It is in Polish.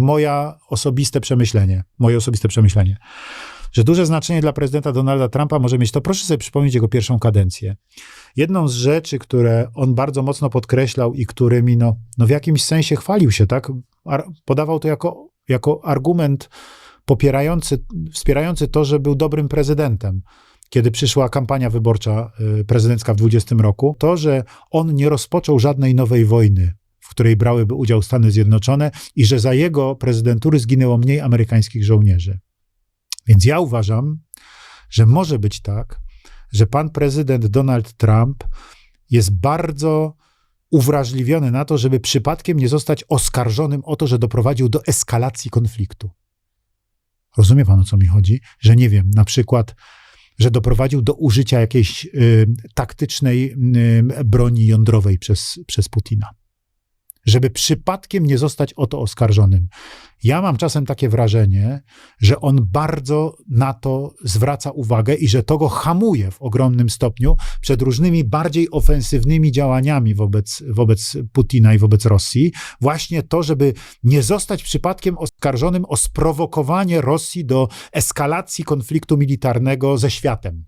moja osobiste przemyślenie, moje osobiste przemyślenie, że duże znaczenie dla prezydenta Donalda Trumpa może mieć to, proszę sobie przypomnieć jego pierwszą kadencję. Jedną z rzeczy, które on bardzo mocno podkreślał i którymi no, no w jakimś sensie chwalił się, tak? Ar- podawał to jako, jako argument popierający, wspierający to, że był dobrym prezydentem. Kiedy przyszła kampania wyborcza y, prezydencka w 20 roku, to, że on nie rozpoczął żadnej nowej wojny, w której brałyby udział Stany Zjednoczone i że za jego prezydentury zginęło mniej amerykańskich żołnierzy. Więc ja uważam, że może być tak, że pan prezydent Donald Trump jest bardzo uwrażliwiony na to, żeby przypadkiem nie zostać oskarżonym o to, że doprowadził do eskalacji konfliktu. Rozumie pan o co mi chodzi? Że nie wiem, na przykład, że doprowadził do użycia jakiejś y, taktycznej y, broni jądrowej przez, przez Putina. Żeby przypadkiem nie zostać o to oskarżonym. Ja mam czasem takie wrażenie, że on bardzo na to zwraca uwagę i że to go hamuje w ogromnym stopniu przed różnymi bardziej ofensywnymi działaniami wobec, wobec Putina i wobec Rosji. Właśnie to, żeby nie zostać przypadkiem oskarżonym o sprowokowanie Rosji do eskalacji konfliktu militarnego ze światem.